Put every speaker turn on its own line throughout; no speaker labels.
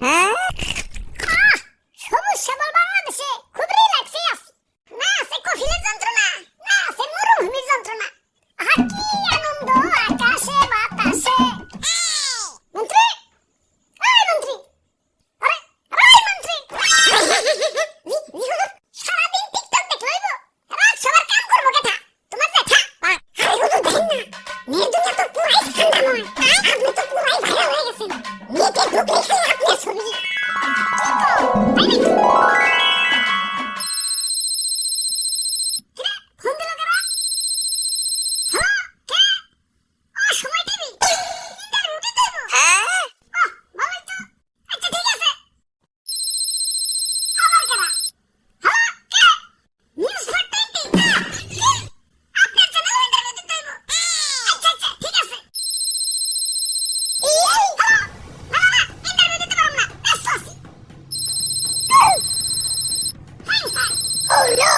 হ্যাঁ? সবুজ শ্যামল বাংলাদেশে খুব রিল্যাক্সে আছি না আছে কফিলের যন্ত্রণা। না আছে মরুভূমির যন্ত্রণা। আহা, কি logró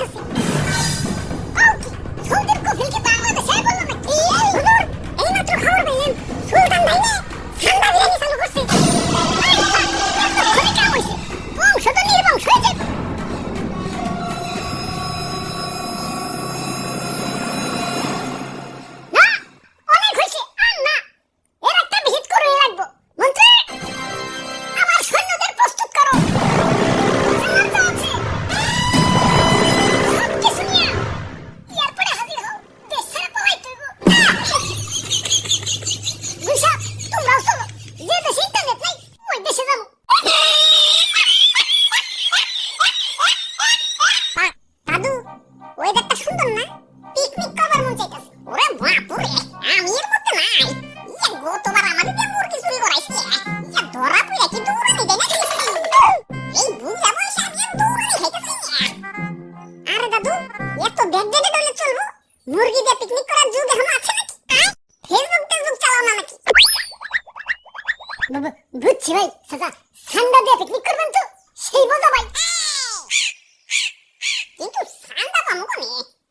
বুঝছি ভাই চাচা ঠান্ডা দিয়ে পিকনিক করবেন তো? সেই মজা ভাই কিন্তু ঠান্ডা পাবো কনে?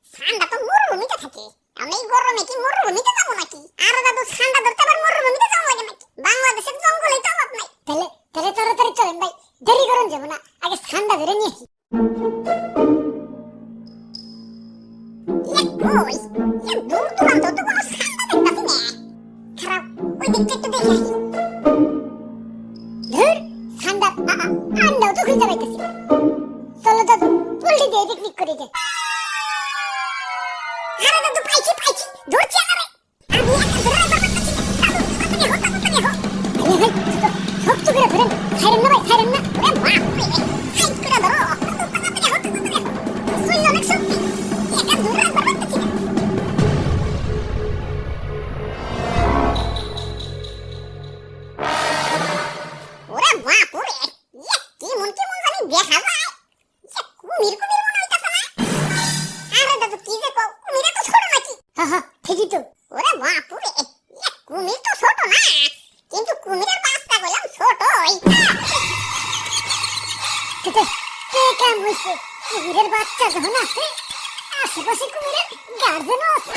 ঠান্ডা তো মরুভূমিতে থাকে। আমি গরমে কি মরুভূমিতে যাব নাকি? আর দাদু ঠান্ডা ধরতে আবার মরুভূমিতে যাব লাগে নাকি? বাংলাদেশের জঙ্গলে তো অভাব নাই। তাহলে তাহলে তাড়াতাড়ি চলেন ভাই। দেরি করুন, যাব না। আগে ঠান্ডা ধরে নিয়ে আসি। ইয়ে ইয়ে দূর দূরান্ত তো কোনো ঠান্ডা দেখতেছি না। খারাপ, ওই দিকটা একটু দেখে আসি। ধুর সান্দাপ আন্দাও তো খুঁজে পাইতেছি। চলো দাদু উল্টে দিয়ে পিকনিক করে যাই আরে দাদু, পাইছি পাইছি। ধরছি আরে কুমির তো ছোট না। কিন্তু কুমিরের বাচ্চা গেলাম ছোট কে কাম কুমিরের বাচ্চা যখন আছে আশেপাশে কুমিরের গার্জেনও আছে।